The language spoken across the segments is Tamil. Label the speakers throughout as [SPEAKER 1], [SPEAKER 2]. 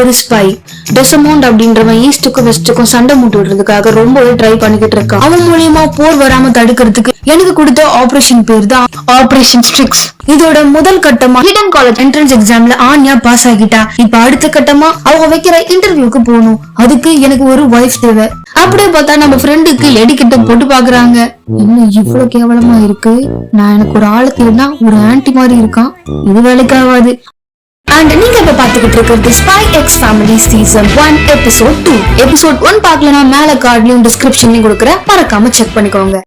[SPEAKER 1] ஒரு ஸ்பை டெசமோண்ட் அப்படின்றவன் ஈஸ்டுக்கும் வெஸ்டுக்கும் சண்டை மூட்டு விடுறதுக்காக ரொம்பவே ட்ரை பண்ணிக்கிட்டு இருக்கான். அவன் மூலியமா போர் வராம தடுக்கிறதுக்கு எனக்கு கொடுத்த ஆபரேஷன் பேர் தான் ஆபரேஷன் ஸ்ட்ரிக்ஸ் இதோட முதல் கட்டமா ஹிடன் காலேஜ் என்ட்ரன்ஸ் எக்ஸாம்ல ஆன்யா பாஸ் ஆகிட்டா. இப்ப அடுத்த கட்டமா அவங்க வைக்கிற இன்டர்வியூக்கு போகணும். அதுக்கு எனக்கு ஒரு ஒய்ஃப் தேவை. அப்படியே பார்த்தா நம்ம ஃப்ரெண்டுக்கு லேடி கிட்ட போட்டு பாக்குறாங்க இன்னும் இவ்வளவு கேவலமா இருக்கு. நான் எனக்கு ஒரு ஆளு தேடினா ஒரு ஆன்டி மாதிரி இருக்கான். இது வேலைக்கு ஆகாது அண்ட் நீங்க இப்ப பாத்துக்கிட்டு இருக்கிறது spy x family season one episode two episode one பார்க்கலனா மேல கார்ட்லயும் டிஸ்கிரிப்ஷன்லயும் கொடுக்குற மறக்காம செக் பண்ணிக்கோங்க.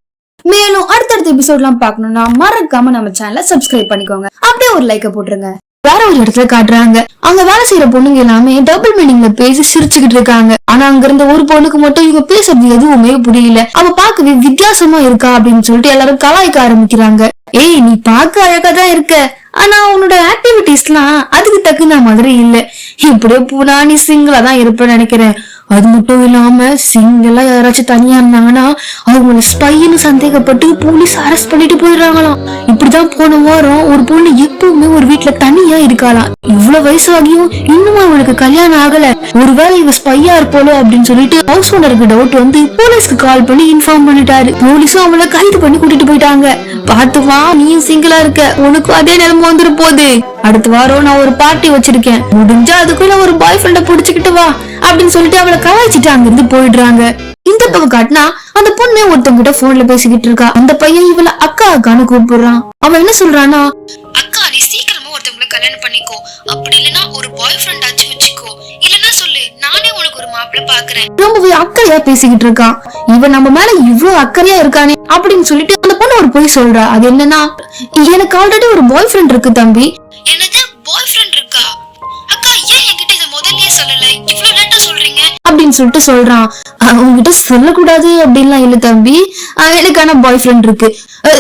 [SPEAKER 1] மேலும் அடுத்தடுத்த எபிசோட்லாம் பார்க்கணும்னா மறக்காம நம்ம சேனலை சப்ஸ்கிரைப் பண்ணிக்கோங்க. அப்படியே ஒரு லைக்க போட்டுருங்க. வேற ஒரு இடத்துல காட்டுறாங்க. அங்க வேலை செய்யற பொண்ணுங்க எல்லாமே டபுள் மீனிங்ல பேசி சிரிச்சுக்கிட்டு இருக்காங்க. ஆனா அங்க இருந்த ஒரு பொண்ணுக்கு மட்டும் இவங்க பேசுறது எதுவுமே புரியல. அவ பார்க்கவே வித்தியாசமா இருக்கா அப்படின்னு சொல்லிட்டு எல்லாரும் கலாய்க்க ஆரம்பிக்கிறாங்க. ஏய் நீ பார்க்க அழகா தான் இருக்க. ஆனா உன்னோட ஆக்டிவிட்டிஸ்லாம் அதுக்கு தகுந்த மாதிரி இல்ல. இப்படியே போனா நீ சிங்கிளா தான் இருப்பேன்னு நினைக்கிறேன். அது மட்டும் இல்லாம சிங்கிளா யாராச்சும் தனியா இருந்தாங்கன்னா அவங்கள ஸ்பைன்னு சந்தேகப்பட்டு போலீஸ் அரெஸ்ட் பண்ணிட்டு போயிடுறாங்களாம். இப்படிதான் போன வாரம் ஒரு பொண்ணு எப்பவுமே ஒரு வீட்டுல தனியா இருக்காளாம். இவ்வளவு வயசாகியும் இன்னும் அவளுக்கு கல்யாணம் ஆகல. ஒருவேளை இவ ஸ்பையா இருப்போலோ அப்படின்னு சொல்லிட்டு ஹவுஸ் ஓனருக்கு டவுட் வந்து போலீஸ்க்கு கால் பண்ணி இன்ஃபார்ம் பண்ணிட்டாரு. போலீஸும் அவளை கைது பண்ணி கூட்டிட்டு போயிட்டாங்க. பார்த்து வா நீயும் சிங்கிளா இருக்க. உனக்கும் அதே நிலைமை வந்துரு போகுது அடுத்த வாரம் நான் ஒரு பார்ட்டி வச்சிருக்கேன். முடிஞ்சா அதுக்குள்ள ஒரு பாய் ஃப்ரெண்ட புடிச்சுக்கிட்டு வா அப்படின்னு சொல்லிட்டு அவளை கலாய்ச்சிட்டு அங்கிருந்து போயிடுறாங்க. இந்த பக்கம் காட்டினா அந்த பொண்ணு ஒருத்தவங்க கிட்ட போன்ல பேசிக்கிட்டு இருக்கா. அந்த பையன் இவள அக்கா அக்கான்னு கூப்பிடுறான். அவன் என்ன சொல்றானா
[SPEAKER 2] அக்கா நீ சீக்கிரமா ஒருத்தவங்களை கல்யாணம் பண்ணிக்கோ. அப்படி இல்லனா ஒரு பாய் ஃப்ரெண்ட் ஆச்சு வச்சுக்கோ. இல்லனா சொல்லு நானே உனக்கு ஒரு மாப்பிள்ள பாக்குறேன்
[SPEAKER 1] ரொம்பவே அக்கறையா பேசிக்கிட்டு இருக்கான். இவன் நம்ம மேல இவ்ளோ அக்கறையா இருக்கானே அப்படின்னு சொல்லிட்டு பொண்ணு ஒரு பொய் சொல்றா. அது என்னன்னா எனக்கு ஆல்ரெடி ஒரு பாய் ஃப்ரெண்ட் இருக்கு தம்பி.
[SPEAKER 2] என்னது பாய் ஃப்ரெண்ட் இருக்கா? அக்கா ஏன் என்கிட்ட இதை முதல்லயே சொல்லல? இவ்வளவு லேட்டா சொல்றீங்க.
[SPEAKER 1] அப்படின்னு சொல்லிட்டு சொல்றான். உன்கிட்ட சொல்லக்கூடாது அப்படின்லாம் இல்ல தம்பி. அஹ் எனக்கு ஆனா பாய் ஃப்ரெண்ட் இருக்கு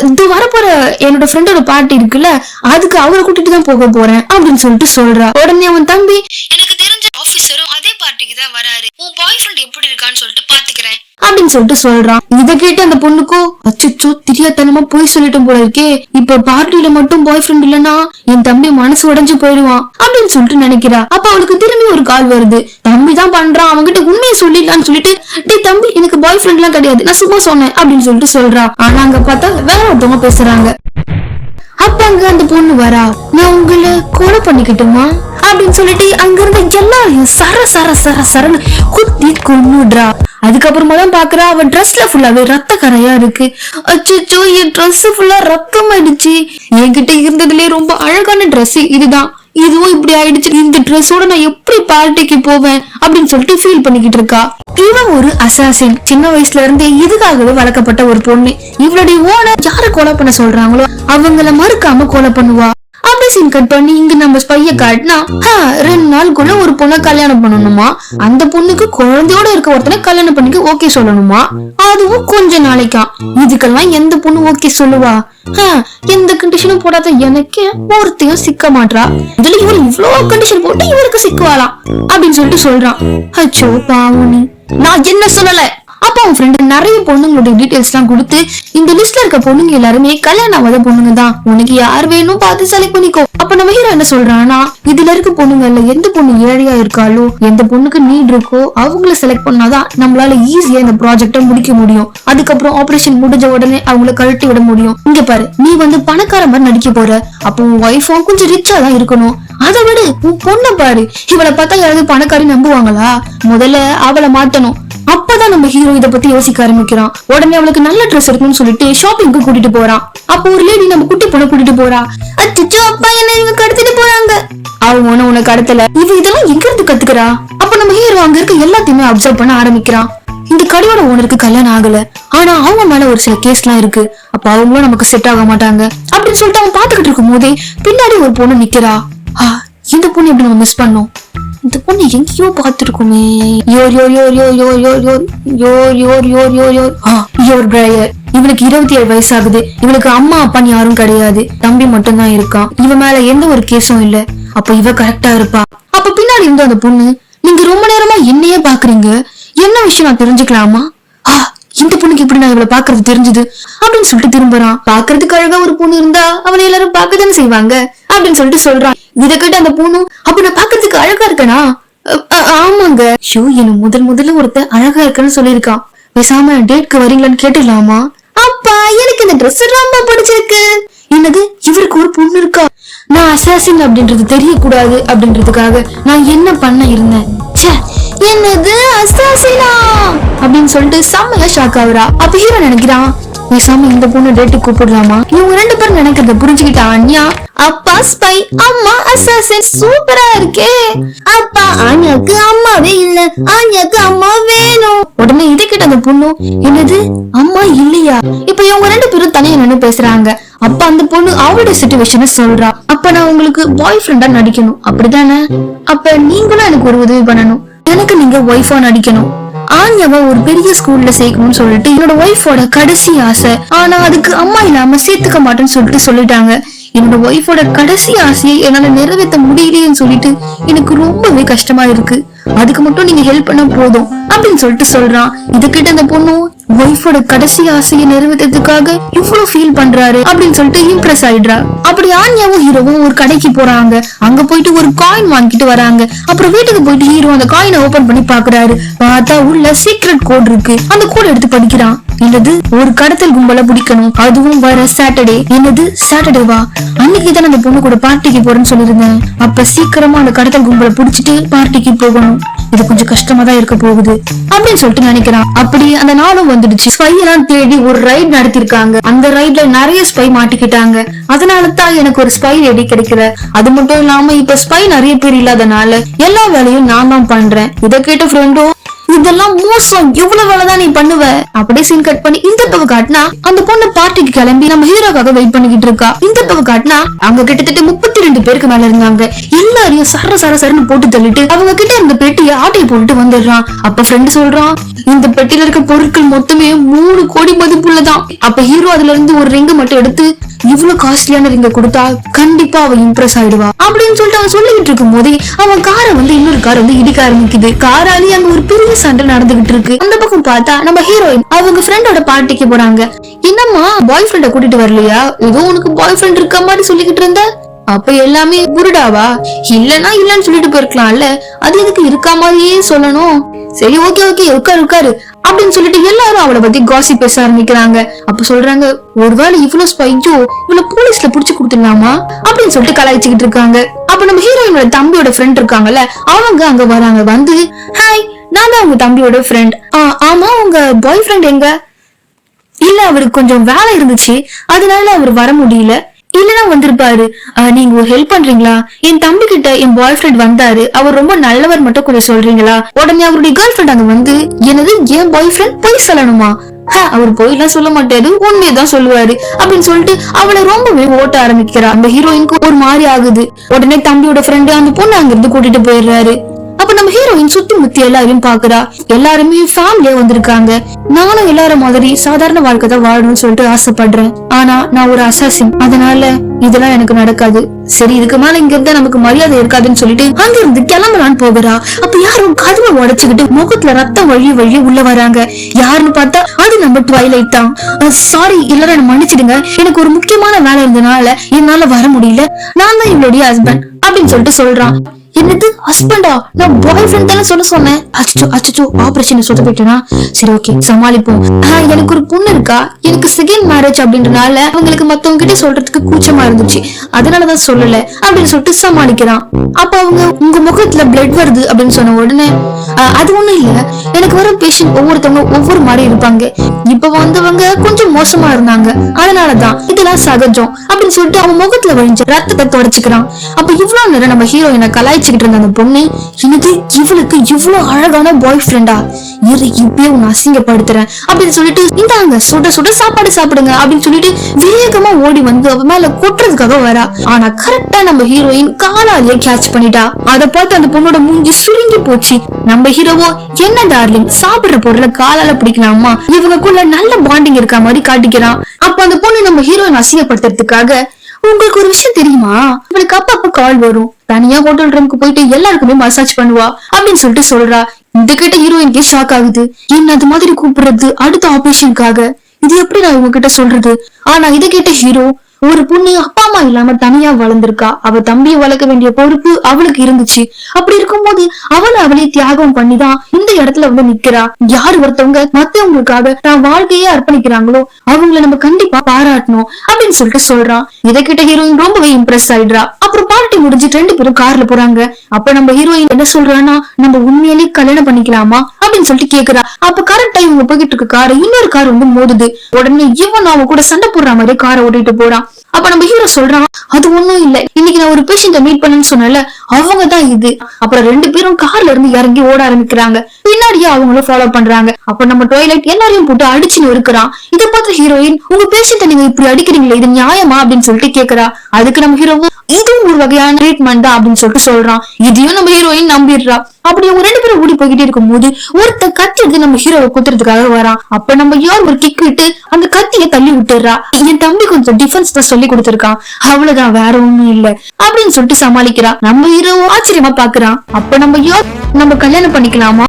[SPEAKER 1] இது வரப்போற என்னோட ஃப்ரெண்டோட பார்ட்டி இருக்குல்ல அதுக்கு அவரை கூட்டிட்டு தான் போக போறேன் அப்படின்னு சொல்லிட்டு சொல்றா. உடனே அவன் தம்பி
[SPEAKER 2] எனக்கு தெரிஞ்ச ஆபீசரும் அதே பார்ட்டிக்கு தான் வராரு. உன் பாய் ஃப்ரெண்ட் எப்படி இருக்கான்னு சொல்லிட்டு பாத்துக்கிறேன்
[SPEAKER 1] அப்படின்னு சொல்லிட்டு சொல்றான். இத கேட்டு அந்த பொண்ணுக்கும் அச்சச்சோ தெரியாதனமா போய் சொல்லிட்டோம் போல இருக்கே. இப்ப பார்ட்டியில மட்டும் பாய் ஃப்ரெண்ட் இல்லனா என் தம்பி மனசு உடைஞ்சு போயிடுவான் அப்படின்னு சொல்லிட்டு நினைக்கிறா. அப்ப அவளுக்கு திரும்பி ஒரு கால் வருது. தம்பி தான் பண்றான் அவன்கிட்ட உண்மையை சொல்லிடலாம்னு சொல்லிட்டு டேய் தம்பி எனக்கு பாய் ஃப்ரெண்ட் எல்லாம் கிடையாது. நான் சும்மா சொன்னேன் அப்படின்னு சொல்லிட்டு சொல்றா. ஆனா அங்க பார்த்தா வேற ஒருத்தவங்க பேசுறாங்க. அப்ப அங்க அந்த பொண்ணு வரா. நான் உங்களை கொலை பண்ணிக்கிட்டுமா? அப்படின்னு சொல்லிட்டு அங்க இருந்த எல்லாரையும் சர சர சர சரன்னு குத்தி கொன்னுடுறா அதுக்கப்புறமா தான் பாக்குறா அவன் ட்ரெஸ்ல ஃபுல்லாவே ரத்த கரையா இருக்கு. அச்சோ என் ட்ரெஸ் ஃபுல்லா ரத்தம் ஆயிடுச்சு என்கிட்ட இருந்ததுலயே ரொம்ப அழகான ட்ரெஸ் இதுதான். இதுவும் இப்படி ஆயிடுச்சு. இந்த ட்ரெஸ்ஸோட நான் எப்படி பார்ட்டிக்கு போவேன் அப்படின்னு சொல்லிட்டு ஃபீல் பண்ணிக்கிட்டு இருக்கா. இவன் ஒரு அசாசின் சின்ன வயசுல இருந்தே இதுக்காகவே வளர்க்கப்பட்ட ஒரு பொண்ணு. இவளுடைய ஓனர் யார கொலை பண்ண சொல்றாங்களோ அவங்கள மறுக்காம கொலை பண்ணுவா. அப்படி சீன் கட் பண்ணி இங்க நம்ம ஸ்பைய காட்டினா ரெண்டு நாளுக்குள்ள ஒரு பொண்ணை கல்யாணம் பண்ணணுமா? அந்த பொண்ணுக்கு குழந்தையோட இருக்க ஒருத்தனை கல்யாணம் பண்ணிக்க ஓகே சொல்லணுமா? அதுவும் கொஞ்ச நாளைக்கா இதுக்கெல்லாம் எந்த பொண்ணு ஓகே சொல்லுவா? எந்த கண்டிஷனும் போடாத எனக்கே ஒருத்தையும் சிக்க மாட்டா இதுல இவர் இவ்வளவு கண்டிஷன் போட்டு இவருக்கு சிக்குவாளாம். அப்படின்னு சொல்லிட்டு சொல்றான். அச்சோ பாவனி நான் என்ன சொல்லல? அப்ப அவன் ஃப்ரெண்டு நிறைய பொண்ணுங்களோட டீடைல்ஸ் எல்லாம் கொடுத்து இந்த லிஸ்ட்ல இருக்க பொண்ணுங்க எல்லாருமே கல்யாணம் ஆகாத பொண்ணுங்க தான் உனக்கு யார் வேணும் பார்த்து செலக்ட் பண்ணிக்கோ. அப்ப நம்ம ஹீரோ என்ன சொல்றான்னா இதுல இருக்க பொண்ணுங்கல்ல எந்த பொண்ணு ஏழையா இருக்காளோ எந்த பொண்ணுக்கு நீட் இருக்கோ அவங்கள செலக்ட் பண்ணாதான் நம்மளால ஈஸியா இந்த ப்ராஜெக்ட முடிக்க முடியும். அதுக்கப்புறம் ஆபரேஷன் முடிஞ்ச உடனே அவங்கள கழட்டி விட முடியும். இங்க பாரு நீ வந்து பணக்கார மாதிரி நடிக்க போற. அப்போ உன் ஒய்ஃபும் கொஞ்சம் ரிச்சா தான் இருக்கணும். அதை விட உன் பொண்ணை பாரு. இவளை பார்த்தா யாராவது பணக்காரி நம்புவாங்களா? முதல்ல அவளை மாத்தணும். அப்பதான் நம்ம ஹீரோ இத பத்தி யோசிக்க ஆரம்பிக்கிறான். உடனே அவளுக்கு நல்ல ட்ரெஸ் எடுக்கணும்னு சொல்லிட்டு ஷாப்பிங்க்கு கூட்டிட்டு போறான் அப்போ ஒரு லேடி நம்ம குட்டி பொண்ணை கூட்டிட்டு போறா. அச்சோ அப்பா என்ன இவங்க கடத்திட்டு போறாங்க? அவங்க ஒண்ணு உனக்கு கடத்தல. இவ இதெல்லாம் எங்க இருந்து கத்துக்கிறா? அப்ப நம்ம ஹீரோ அங்க இருக்க எல்லாத்தையுமே அப்சர்வ் பண்ண ஆரம்பிக்கிறான். இந்த கடையோட ஓனருக்கு கல்யாணம் ஆகல. ஆனா அவங்க மேல ஒரு சில எல்லாம் இருக்கு. அப்ப அவங்களும் நமக்கு செட் ஆக மாட்டாங்க. அப்படின்னு சொல்லிட்டு அவன் பாத்துக்கிட்டு இருக்கும் போதே பின்னாடி ஒரு பொண்ணு நிக்கிறா. இந்த பொண்ணு எப்படி நம்ம மிஸ் பண்ணோம்? இந்த பொண்ணு எங்கேயோ பார்த்துருக்குமே Yor Yor Yor Yor Yor Yor Yor Yor Yor Yor Yor Yor ஆ யோர் பிரயர் இவனுக்கு இருபத்தி ஏழு வயசாகுது இவனுக்கு அம்மா அப்பான்னு யாரும் கிடையாது தம்பி மட்டும்தான் இருக்கான் இவன் மேல எந்த ஒரு கேஸும் இல்ல அப்ப இவ கரெக்டா இருப்பா அப்ப பின்னாடி இருந்த அந்த பொண்ணு நீங்க ரொம்ப நேரமா என்னையே பாக்குறீங்க என்ன விஷயம் நான் தெரிஞ்சுக்கலாமா இந்த பொண்ணுக்கு எப்படி நான் இவளை பாக்குறது தெரிஞ்சது அப்படின்னு சொல்லிட்டு திரும்புறான். பாக்குறதுக்கு அழகா ஒரு பொண்ணு இருந்தா அவளை எல்லாரும் பார்க்கதானே செய்வாங்க அப்படின்னு சொல்லிட்டு சொல்றான். இதை கேட்டு அந்த பொண்ணு அப்ப நான் பாக்குறதுக்கு அழகா இருக்கனா? ஆமாங்க. ஷோ என்ன முதல் முதல்ல ஒருத்தன் அழகா இருக்குன்னு சொல்லியிருக்கான். பேசாம டேட்க்கு வரீங்களான்னு கேட்டுடலாமா? அப்பா எனக்கு இந்த ட்ரெஸ் ரொம்ப பிடிச்சிருக்கு. என்னது? இவருக்கு ஒரு பொண்ணு இருக்கா? நான் அசாசின் அப்படின்றது தெரியக்கூடாது அப்படின்றதுக்காக நான் என்ன பண்ண இருந்தேன்? ச்சே, என்னது அசாசினா அப்படின்னு சொல்லிட்டு செம்மையா ஷாக் ஆகுறா. அப்ப ஹீரோ நினைக்கிறான் பேசாம இந்த பொண்ணு டேட்டு கூப்பிடலாமா? இவங்க ரெண்டு பேரும் நினைக்கிறத புரிஞ்சுக்கிட்ட அன்யா? அப்பா ஸ்பை அம்மா அசாசன் சூப்பரா இருக்கே. அப்பா ஆன்யாக்கு அம்மாவே இல்ல. ஆன்யாக்கு அம்மா வேணும். உடனே இதை கேட்ட அந்த பொண்ணு என்னது? அம்மா இல்லையா? இப்ப இவங்க ரெண்டு பேரும் தனியா நின்று பேசுறாங்க. அப்ப அந்த பொண்ணு அவளோட சுச்சுவேஷனை சொல்றா. அப்ப நான் உங்களுக்கு பாய் ஃப்ரெண்டா நடிக்கணும். அப்படிதானே அப்ப நீங்களும் எனக்கு ஒரு உதவி பண்ணணும். எனக்கு நீங்க ஒய்ஃபா நடிக்கணும். ஆன்யாவை ஒரு பெரிய ஸ்கூல்ல சேர்க்கணும்னு சொல்லிட்டு என்னோட ஒய்ஃபோட கடைசி ஆசை. ஆனா அதுக்கு அம்மா இல்லாம சேர்த்துக்க மாட்டேன்னு சொல்லிட்டு சொல்லிட்டாங்க. என்னோட ஒய்ஃபோட கடைசி ஆசையை என்னால நிறைவேற்ற முடியலையேன்னு சொல்லிட்டு எனக்கு ரொம்பவே கஷ்டமா இருக்கு. அதுக்கு மட்டும் நீங்க ஹெல்ப் பண்ண போதும் அப்படின்னு சொல்லிட்டு சொல்றான். இது கிட்ட அந்த பொண்ணு ஒய்ஃபோட கடைசி ஆசையை நிறைவேற்றதுக்காக இவ்வளவு ஃபீல் பண்றாரு அப்படின்னு சொல்லிட்டு இம்ப்ரெஸ் ஆயிடுறா. அப்படி ஆன்யாவும் ஹீரோவும் ஒரு கடைக்கு போறாங்க. அங்க போயிட்டு ஒரு காயின் வாங்கிட்டு வராங்க. அப்புறம் வீட்டுக்கு போயிட்டு ஹீரோ அந்த காயினை ஓபன் பண்ணி பாக்குறாரு. பார்த்தா உள்ள சீக்ரெட் கோட் இருக்கு. அந்த கோட் எடுத்து படிக்கிறான். என்னது? ஒரு கடத்தல் கும்பல பிடிக்கணும். அதுவும் வர சாட்டர்டே என்னது? சாட்டர்டேவா அன்னைக்கு தான் அந்த பொண்ணு கூட பார்ட்டிக்கு போறேன்னு சொல்லியிருந்தேன். அப்ப சீக்கிரமா அந்த கடத்தல் கும்பல புடிச்சிட்டு பார்ட்டிக்கு போகணும். இது கொஞ்சம் கஷ்டமா தான் இருக்க போகுது அப்படின்னு சொல்லிட்டு நினைக்கிறான். அப்படி அந்த நாளும் வந்துடுச்சு. ஸ்பை எல்லாம் தேடி ஒரு ரைட் நடத்திருக்காங்க அந்த ரைட்ல நிறைய ஸ்பை மாட்டிக்கிட்டாங்க. அதனால தான் எனக்கு ஒரு ஸ்பை ரெடி கிடைக்கல. அது மட்டும் இல்லாம இப்ப ஸ்பை நிறைய பேர் இல்லாதனால எல்லா வேலையும் நான் தான் பண்றேன். இதை கேட்ட ஃப்ரெண்டும் இதெல்லாம் மோசம். இவ்வளவு வேலைதான் நீ பண்ணுவ. அப்படியே சீன் கட் பண்ணி இந்த பக்கம் காட்டினா அந்த பொண்ணு பார்ட்டிக்கு கிளம்பி நம்ம ஹீரோக்காக வெயிட் பண்ணிக்கிட்டு இருக்கா. இந்த பக்கம் காட்டினா அங்க கிட்டத்தட்ட முப்பத்தி ரெண்டு பேருக்கு மேல இருந்தாங்க. எல்லாரையும் சர சர சரன்னு போட்டு தள்ளிட்டு அவங்க கிட்ட இருந்த பெட்டியை ஆட்டையை போட்டுட்டு வந்துடுறான். அப்ப ஃப்ரெண்டு சொல்றான் இந்த பெட்டியில இருக்க பொருட்கள் மொத்தமே மூணு கோடி மதிப்புள்ளதான். அப்ப ஹீரோ அதுல இருந்து ஒரு ரிங்க மட்டும் எடுத்து இவ்வளவு காஸ்ட்லியான ரிங்க கொடுத்தா கண்டிப்பா அவன் இம்ப்ரெஸ் ஆயிடுவா. அப்படின்னு சொல்லிட்டு அவன் சொல்லிக்கிட்டு இருக்கும் போதே அவன் காரை வந்து இன்னொரு கார் வந்து இடிக்க ஆரம்பிக்குது. காராலி அங்க ஒரு பெரிய சண்டை நடந்துகிட்டு இருக்கு. அந்த பக்கம் பார்த்தா நம்ம ஹீரோயின் அவங்க ஃப்ரெண்டோட பார்ட்டிக்கு போறாங்க. என்னம்மா பாய் ஃப்ரெண்ட கூட்டிட்டு வரலையா? ஏதோ உனக்கு பாய் ஃப்ரெண்ட் இருக்க மாதிரி சொல்லிக்கிட்டு இருந்த? அப்ப எல்லாமே புருடாவா இல்லனா இல்லன்னு சொல்லிட்டு போயிருக்கலாம்ல. அது எதுக்கு இருக்கா மாதிரியே சொல்லணும். சரி ஓகே ஓகே உட்காரு உட்காரு. அப்படின்னு சொல்லிட்டு எல்லாரும் அவளை பத்தி காசி பேச ஆரம்பிக்கிறாங்க. அப்ப சொல்றாங்க ஒருவேளை இவ்வளவு ஸ்பையோ இவ்வளவு போலீஸ்ல புடிச்சு கொடுத்துடலாமா? அப்படின்னு சொல்லிட்டு கலாய்ச்சிக்கிட்டு இருக்காங்க. அப்ப நம்ம ஹீரோயினோட தம்பியோட ஃப்ரெண்ட் இருக்காங்கல்ல அவங்க அங்க வராங்க. வந்து ஹாய் நான் தான் உங்க தம்பியோட ஃப்ரெண்ட் ஆமா உங்க பாய் ஃப்ரெண்ட் எங்க? இல்ல அவருக்கு கொஞ்சம் வேலை இருந்துச்சு. அதனால அவர் வர முடியல. இல்லனா வந்திருப்பாரு. நீங்க ஒரு ஹெல்ப் பண்றீங்களா? என் தம்பி கிட்ட என் பாய் ஃப்ரெண்ட் வந்தாரு. அவர் ரொம்ப நல்லவர் மட்டும் கொஞ்சம் சொல்றீங்களா? உடனே அவருடைய கேர்ள் ஃப்ரெண்ட் அங்க வந்து என்னது என் பாய் ஃப்ரெண்ட் பொய் சொல்லணுமா? ஹ, அவர் பொய்லாம் சொல்ல மாட்டாரு. உண்மையதான் சொல்லுவாரு. அப்படின்னு சொல்லிட்டு அவளை ரொம்பவே ஓட்ட ஆரம்பிக்கிறா அந்த ஹீரோயினுக்கு ஒரு மாதிரி ஆகுது. உடனே தம்பியோட ஃப்ரெண்டு அந்த பொண்ணு அங்கிருந்து கூட்டிட்டு போயிடுறாரு. நம்ம ஹீரோயின் சுத்தி முத்தி எல்லாரையும் பாக்குறா எல்லாருமே ஃபேமிலியா வந்திருக்காங்க. நானும் எல்லாரும் மாதிரி சாதாரண வாழ்க்கை தான் வாழணும்னு சொல்லிட்டு ஆசைப்படுறேன். ஆனா நான் ஒரு அசாசின் அதனால இதெல்லாம் எனக்கு நடக்காது. சரி இதுக்கு மேல இங்க இருந்தா நமக்கு மரியாதை இருக்காதுன்னு சொல்லிட்டு அங்க இருந்து கிளம்பலான்னு போகிறா. அப்ப யாரும் கதவை உடைச்சுக்கிட்டு முகத்துல ரத்தம் வழிய வழிய உள்ள வராங்க. யாருன்னு பார்த்தா அது நம்ம ட்வைலைட் தான். சாரி எல்லாரும் மன்னிச்சிடுங்க. எனக்கு ஒரு முக்கியமான வேலை இருந்தனால என்னால வர முடியல. நான் தான் இவளுடைய ஹஸ்பண்ட் அப்படின்னு சொல்லிட்டு சொல்றான். என்னது? ஹஸ்பண்டா நான் பாய் ஃப்ரெண்ட் தானே சொல்ல சொன்னேன். அச்சோ அச்சோ ஆபரேஷன் சொல்ல போயிட்டேனா சரி ஓகே சமாளிப்போம். எனக்கு ஒரு பொண்ணு இருக்கா? எனக்கு செகண்ட் மேரேஜ் அப்படின்றனால அவங்களுக்கு மத்தவங்க கிட்ட சொல்றதுக்கு கூச்சமா இருந்துச்சு. அதனாலதான் சொல்லல அப்படின்னு சொல்லிட்டு சமாளிக்கிறான். அப்ப அவங்க உங்க முகத்துல பிளட் வருது அப்படின்னு சொன்ன உடனே ஆஹ், அது ஒண்ணும் இல்ல. எனக்கு வர பேஷண்ட் ஒவ்வொருத்தவங்க ஒவ்வொரு மாதிரி இருப்பாங்க. இப்ப வந்தவங்க கொஞ்சம் மோசமா இருந்தாங்க. அதனாலதான் இதெல்லாம் சகஜம் அப்படின்னு சொல்லிட்டு அவன் முகத்துல வழிஞ்ச ரத்தத்தை தொடச்சுக்கிறான். அப்ப இவ்வளவு நேரம் நம்ம ஹீரோயினை நினைச்சுக்கிட்டு இருந்த அந்த பொண்ணு எனக்கு இவளுக்கு இவ்வளவு அழகான பாய் ஃப்ரெண்டா இரு இப்பயே உன்னை அசிங்கப்படுத்துறேன் அப்படின்னு சொல்லிட்டு இந்தாங்க சுட சுட சாப்பாடு சாப்பிடுங்க அப்படின்னு சொல்லிட்டு வேகமா ஓடி வந்து அவ மேல கொட்டுறதுக்காக வரா. ஆனா கரெக்டா நம்ம ஹீரோயின் காலாலேயே கேட்ச் பண்ணிட்டா. அத பார்த்து அந்த பொண்ணோட மூஞ்சி சுருங்கி போச்சு. நம்ம ஹீரோவோ என்ன டார்லிங் சாப்பிடுற பொருளை காலால பிடிக்கலாமா? இவங்களுக்குள்ள நல்ல பாண்டிங் இருக்க? மாதிரி காட்டிக்கிறான். அப்ப அந்த பொண்ணு நம்ம ஹீரோயின் அசிங்கப்படுத்துறதுக்காக உங்களுக்கு ஒரு விஷயம் தெரியுமா? இவளுக்கு அப்பப்ப கால் வரும். தனியா ஹோட்டல் ரூமுக்கு போயிட்டு எல்லாருக்குமே மசாஜ் பண்ணுவா அப்படின்னு சொல்லிட்டு சொல்றா. இந்த கிட்ட ஹீரோயின்கே ஷாக் ஆகுது. என்ன அது மாதிரி கூப்பிடுறது அடுத்த ஆபரேஷனுக்காக இது எப்படி நான் உங்ககிட்ட சொல்றது? ஆனா இதை கேட்ட ஹீரோ ஒரு பொண்ணு அப்பா அம்மா இல்லாம தனியா வளர்ந்திருக்கா. அவ தம்பியை வளர்க்க வேண்டிய பொறுப்பு அவளுக்கு இருந்துச்சு. அப்படி இருக்கும்போது அவளை அவளே தியாகம் பண்ணிதான் இந்த இடத்துல வந்து நிக்கிறா. யார் ஒருத்தவங்க மத்தவங்களுக்காக தான் வாழ்க்கையே அர்ப்பணிக்கிறாங்களோ அவங்கள நம்ம கண்டிப்பா பாராட்டணும் அப்படின்னு சொல்லிட்டு சொல்றான். இதை கிட்ட ஹீரோயின் ரொம்பவே இம்ப்ரெஸ் ஆயிடுறா. அப்புறம் பார்ட்டி முடிஞ்சு ரெண்டு பேரும் கார்ல போறாங்க. அப்ப நம்ம ஹீரோயின் என்ன சொல்றான்னா நம்ம உண்மையிலேயே கல்யாணம் பண்ணிக்கலாமா? அப்படின்னு சொல்லிட்டு கேக்குறா. அப்ப கரெக்டா இவங்க போய்கிட்டு இருக்க கார் இன்னொரு கார் வந்து மோதுது. உடனே இவன் அவன் கூட சண்டை போடுற மாதிரி காரை ஓட்டிட்டு போறான். அப்ப நம்ம ஹீரோ சொல்றான் அது ஒண்ணும் இல்ல. இன்னைக்கு நான் ஒரு பேஷண்ட மீட் பண்ணேன்னு சொன்னல அவங்க தான் இது. அப்புறம் ரெண்டு பேரும் கார்ல இருந்து இறங்கி ஓட ஆரம்பிக்கிறாங்க. பின்னாடியே அவங்களும் ஃபாலோ பண்றாங்க. அப்ப நம்ம டொய்லெட் எல்லாரையும் போட்டு அடிச்சுன்னு இருக்கிறான் இத பார்த்த ஹீரோயின் உங்க பேஷண்ட நீங்க இப்படி அடிக்கிறீங்களே இது நியாயமா? அப்படின்னு சொல்லிட்டு கேக்குறா. அதுக்கு நம்ம ஹீரோ இதுவும் ஒரு வகையான ட்ரீட்மெண்ட் தான் அப்படின்னு சொல்லிட்டு சொல்றான். இதையும் நம்ம ஹீரோயின் நம்பிடுறா. அப்படி அவங்க ரெண்டு பேரும் ஓடி போய்கிட்டே இருக்கும்போது ஒருத்த கத்தி எடுத்து நம்ம ஹீரோவை குத்துறதுக்காக வரான். அப்ப நம்ம யார் ஒரு கிக் விட்டு அந்த கத்தியை தள்ளி விட்டுறா என் தம்பி கொஞ்சம் டிஃபென்ஸ் தான் சொல்லி சொல்லி கொடுத்திருக்கான் அவ்வளவுதான் வேற ஒண்ணும் இல்ல. அப்படின்னு சொல்லிட்டு சமாளிக்கிறான் நம்ம ஹீரோ ஆச்சரியமா பாக்குறான் அப்ப நம்ம யோ நம்ம கல்யாணம் பண்ணிக்கலாமா?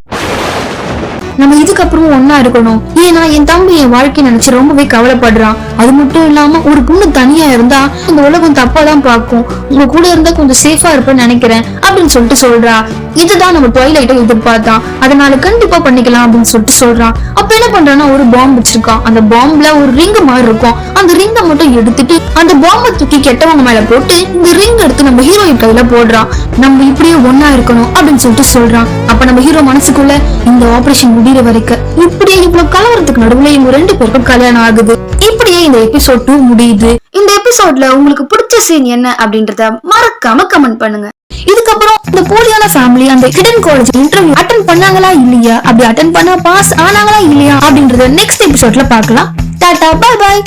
[SPEAKER 1] நம்ம இதுக்கப்புறமும் ஒன்னா இருக்கணும். ஏன்னா என் தம்பி என் வாழ்க்கை நினைச்சு ரொம்பவே கவலைப்படுறான் அது மட்டும் இல்லாம ஒரு பொண்ணு தனியா இருந்தா இந்த உலகம் தப்பா தான் பார்க்கும். உங்க கூட இருந்தா கொஞ்சம் சேஃபா இருப்பேன்னு நினைக்கிறேன். அப்படின்னு சொல்லிட்டு சொல்றா. இதுதான் நம்ம ட்வைலைட்டை எதிர்பார்த்தான் அதனால கண்டிப்பா பண்ணிக்கலாம் அப்படின்னு சொல்லிட்டு சொல்றான். அப்ப என்ன பண்றான்னா ஒரு பாம்பு வச்சிருக்கான். அந்த பாம்புல ஒரு ரிங் மாதிரி இருக்கும். அந்த ரிங்கை மட்டும் எடுத்துட்டு அந்த பாம்பை தூக்கி கெட்டவங்க மேல போட்டு இந்த ரிங் எடுத்து நம்ம ஹீரோயின் கையில போடுறான். நம்ம இப்படியே ஒன்னா இருக்கணும் அப்படின்னு சொல்லிட்டு சொல்றான். அப்ப நம்ம ஹீரோ மனசுக்குள்ள இந்த ஆபரேஷன் முடியிற வரைக்கும் இப்படியே இவ்வளவு கலவரத்துக்கு நடுவுல இவங்க ரெண்டு பேருக்கும் கல்யாணம் ஆகுது. இப்படியே இந்த எபிசோட் டூ முடியுது. இந்த எபிசோட்ல உங்களுக்கு பிடிச்ச சீன் என்ன அப்படின்றத மறக்காம கமெண்ட் பண்ணுங்க. இதுக்கப்புறம் இந்த போலியான ஃபேமிலி அந்த ஹிடன் காலேஜ் இன்டர்வியூ அட்டன் பண்ணாங்களா இல்லையா? அப்படி அட்டன் பண்ணா பாஸ் ஆனாங்களா இல்லையா? அப்படின்றத நெக்ஸ்ட் எபிசோட்ல பார்க்கலாம். டாடா பாய் பாய்